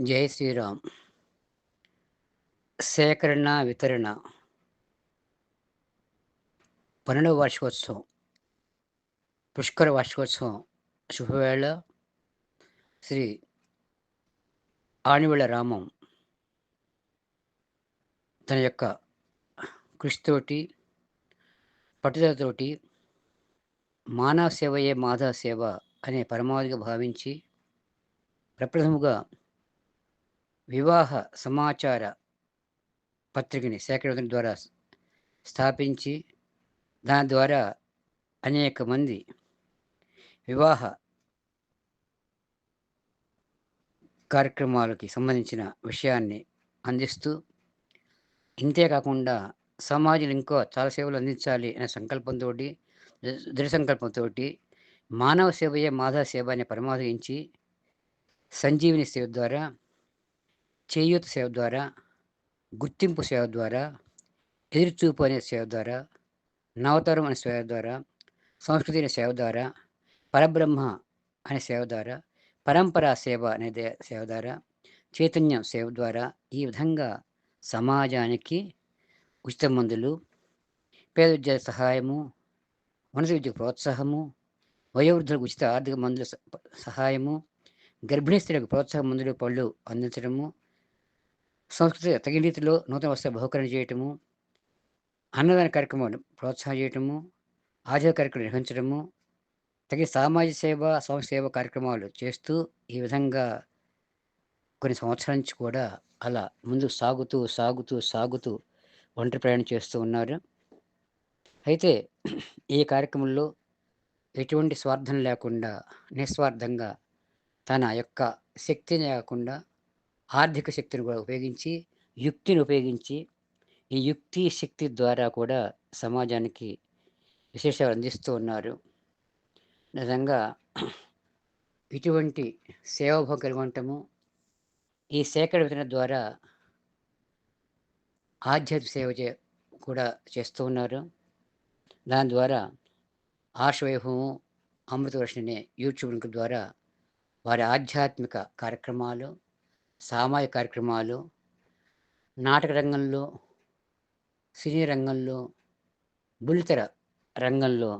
జై శ్రీరామ్. సేకరణ వితరణ. పన్నెండవ వార్షికోత్సవం. పుష్కర వార్షికోత్సవం. శుభవేళ. శ్రీ ఆనివేళ రామం తన యొక్క కృషితోటి పట్టుదలతోటి మానవ సేవయే మాధవ సేవ అనే పరమావధిగా భావించి ప్రప్రథముగా వివాహ సమాచార పత్రికని సేకరించడం ద్వారా స్థాపించి దాని ద్వారా అనేక మంది వివాహ కార్యక్రమాలకి సంబంధించిన విషయాన్ని అందిస్తూ ఇంతేకాకుండా సమాజంలో ఇంకో చాలా సేవలు అందించాలి అనే సంకల్పంతో దృఢ సంకల్పంతో మానవ సేవయే మాధవ సేవ అనే పరమాధించి సంజీవిని సేవ ద్వారా చేయూత సేవ ద్వారా గుర్తింపు సేవ ద్వారా ఎదురుచూపు అనే సేవ ద్వారా నవతరం అనే సేవ ద్వారా సంస్కృతి అనే సేవ ద్వారా పరబ్రహ్మ అనే సేవ ద్వారా పరంపరా సేవ అనే సేవ ద్వారా చైతన్యం సేవ ద్వారా ఈ విధంగా సమాజానికి ఉచిత మందులు పేద విద్య సహాయము ఉన్నత విద్యకు ప్రోత్సాహము వయోవృద్ధులకు ఉచిత ఆర్థిక మందుల స- సహాయము గర్భిణీ స్త్రీలకు ప్రోత్సాహ మందులు పళ్ళు అందించడము సంస్కృతి తగిన రీతిలో నూతన వస్త్ర బహుకరణ చేయటము అన్నదాన కార్యక్రమాలు ప్రోత్సాహం చేయటము ఆజీవ కార్యక్రమం నిర్వహించడము తగిన సామాజిక సేవ సేవ కార్యక్రమాలు చేస్తూ ఈ విధంగా కొన్ని సంవత్సరాల నుంచి కూడా అలా ముందు సాగుతూ సాగుతూ సాగుతూ ఒంటరి ప్రయాణం చేస్తూ ఉన్నారు. అయితే ఈ కార్యక్రమంలో ఎటువంటి స్వార్థం లేకుండా నిస్వార్థంగా తన యొక్క శక్తిని కాకుండా ఆర్థిక శక్తిని కూడా ఉపయోగించి యుక్తిని ఉపయోగించి ఈ యుక్తి శక్తి ద్వారా కూడా సమాజానికి విశేషాలు అందిస్తూ ఉన్నారు. నిజంగా ఇటువంటి సేవాభావం కలిగి ఉండటము ఈ సేకరణ వితరణ ద్వారా ఆధ్యాత్మిక సేవ చే కూడా చేస్తూ ఉన్నారు. దాని ద్వారా ఆశవైభవము అమృతవర్షిణి అనే యూట్యూబ్ ద్వారా వారి ఆధ్యాత్మిక కార్యక్రమాలు సామాజిక కార్యక్రమాలు నాటక రంగంలో సినీ రంగంలో బుల్లితెర రంగంలో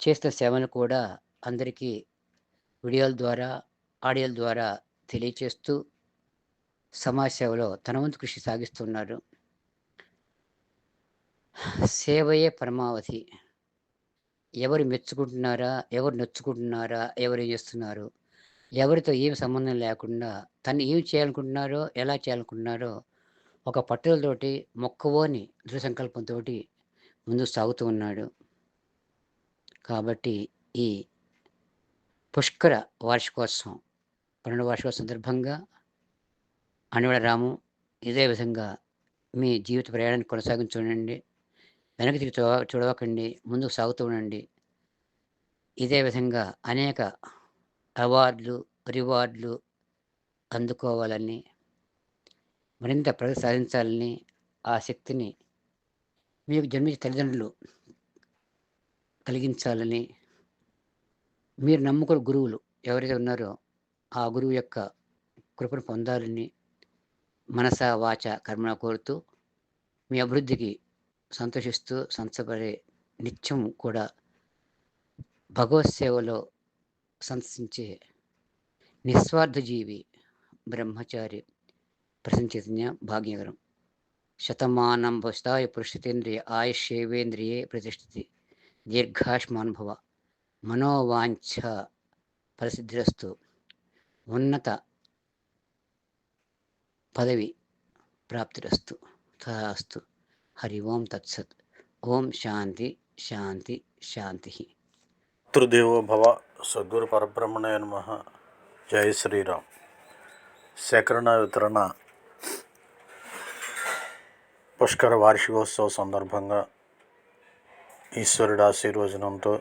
చేస్తున్న సేవలు కూడా అందరికీ వీడియోల ద్వారా ఆడియోల ద్వారా తెలియచేస్తూ సమాజ సేవలో తన వంతు కృషి సాగిస్తున్నారు. సేవయే పరమావధి. ఎవరు మెచ్చుకుంటున్నారా ఎవరు నొచ్చుకుంటున్నారా ఎవరు చేస్తున్నారు? ఎవరితో ఏం సంబంధం లేకుండా తను ఏం చేయాలనుకుంటున్నారో ఎలా చేయాలనుకుంటున్నారో ఒక పట్టుదలతోటి మొక్కవోని దృఢ సంకల్పంతో ముందుకు సాగుతూ ఉన్నాడు. కాబట్టి ఈ పుష్కర వార్షికోత్సవం పన్నెండు వార్షికోత్సవం సందర్భంగా అనివాడ రాము ఇదే విధంగా మీ జీవిత ప్రయాణాన్ని కొనసాగించుండండి వెనక్కి తిరిగి చూడ చూడవకండి. ముందుకు సాగుతూ ఉండండి. ఇదే విధంగా అనేక అవార్డులు రివార్డులు అందుకోవాలని మరింత ప్రగతి సాధించాలని ఆ శక్తిని మీకు జన్మించిన తల్లిదండ్రులు కలిగించాలని మీరు నమ్ముకున్న గురువులు ఎవరైతే ఉన్నారో ఆ గురువు యొక్క కృపను పొందాలని మనస వాచ కర్మణ కోరుతూ మీ అభివృద్ధికి సంతోషిస్తూ సంతపడే నిత్యం కూడా భగవత్ సేవలో సంతసించే నిస్వార్థ జీవి బ్రహ్మచారి ప్రసంచైతన్య భాగ్యకరం శతమానం భస్తాయ పురుషతేంద్రియ ఆయుష్యేవేంద్రియే ప్రతిష్ఠితి. దీర్ఘాష్మానుభవ మనోవాంఛ ప్రసిద్ధిరస్తు. ఉన్నత పదవి ప్రాప్తిరస్తు. తదాస్తు. హరి ఓం తత్సత్. ఓం శాంతి శాంతి శాంతి. పితృదేవో భవ సద్గురు పరబ్రహ్మణయ నమ. జై శ్రీరామ్. సేకరణ వితరణ పుష్కర వార్షికోత్సవ సందర్భంగా ఈశ్వరుడు ఆశీర్వచనంతో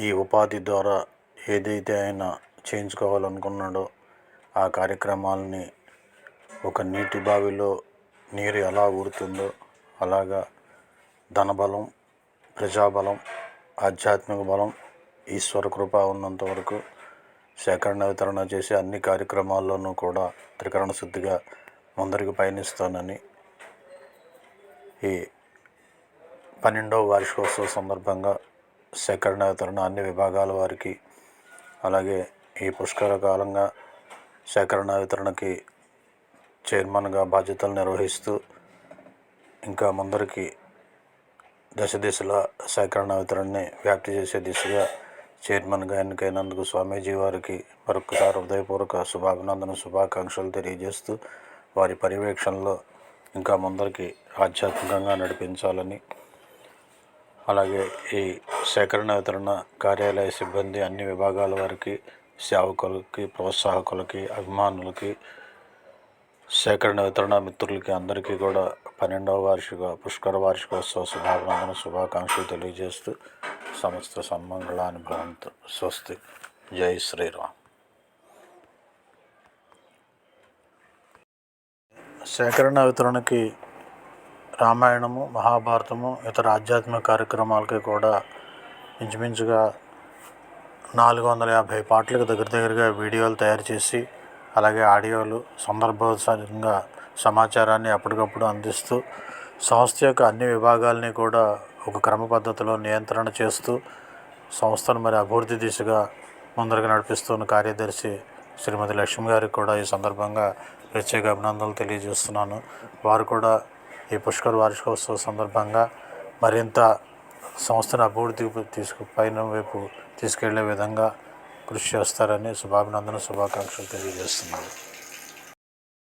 ఈ ఉపాధి ద్వారా ఏదైతే ఆయన చేయించుకోవాలనుకున్నాడో ఆ కార్యక్రమాలని ఒక నీటి బావిలో నీరు ఎలా ఊరుతుందో అలాగా ధనబలం ప్రజాబలం ఆధ్యాత్మిక బలం ఈశ్వర కృప ఉన్నంత వరకు సేకరణ వితరణ చేసే అన్ని కార్యక్రమాల్లోనూ కూడా త్రికరణ శుద్ధిగా ముందరికి పయనిస్తానని ఈ పన్నెండవ వార్షికోత్సవ సందర్భంగా సేకరణ వితరణ అన్ని విభాగాల వారికి అలాగే ఈ పుష్కర కాలంగా సేకరణ వితరణకి చైర్మన్గా బాధ్యతలు నిర్వహిస్తూ ఇంకా ముందరికి దశ దిశల సేకరణ వితరణని వ్యాప్తి చేసే దిశగా చైర్మన్గా ఎన్నికైనందుకు స్వామీజీ వారికి మరొకసారి హృదయపూర్వక శుభాభినందన శుభాకాంక్షలు తెలియజేస్తూ వారి పర్యవేక్షణలో ఇంకా ముందరికి ఆధ్యాత్మికంగా నడిపించాలని. అలాగే ఈ సేకరణ వితరణ కార్యాలయ సిబ్బంది అన్ని విభాగాల వారికి సేవకులకి ప్రోత్సాహకులకి అభిమానులకి సేకరణ వితరణ మిత్రులకి అందరికీ కూడా పన్నెండవ వార్షిక పుష్కర వార్షికోత్సవ శుభాభినందన శుభాకాంక్షలు తెలియజేస్తూ సమస్త సన్మంగళాన్ని భవంతు. స్వస్తి. జై శ్రీరామ్. సేకరణ వితరణకి రామాయణము మహాభారతము ఇతర ఆధ్యాత్మిక కార్యక్రమాలకి కూడా ఇంచుమించుగా నాలుగు వందల యాభై పాటలకు దగ్గర దగ్గరగా వీడియోలు తయారు చేసి అలాగే ఆడియోలు సందర్భోత్సవంగా సమాచారాన్ని అప్పటికప్పుడు అందిస్తూ సంస్థ యొక్క అన్ని విభాగాల్ని కూడా ఒక క్రమ పద్ధతిలో నియంత్రణ చేస్తూ సంస్థను మరి అభివృద్ధి దిశగా ముందరకు నడిపిస్తున్న కార్యదర్శి శ్రీమతి లక్ష్మి గారికి కూడా ఈ సందర్భంగా ప్రత్యేక అభినందనలు తెలియజేస్తున్నాను. వారు కూడా ఈ పుష్కర్ వార్షికోత్సవ సందర్భంగా మరింత సంస్థను అభివృద్ధికి తీసుకు పైన వైపు తీసుకెళ్ళే విధంగా కృషి చేస్తారని శుభాభినందన శుభాకాంక్షలు తెలియజేస్తున్నాను.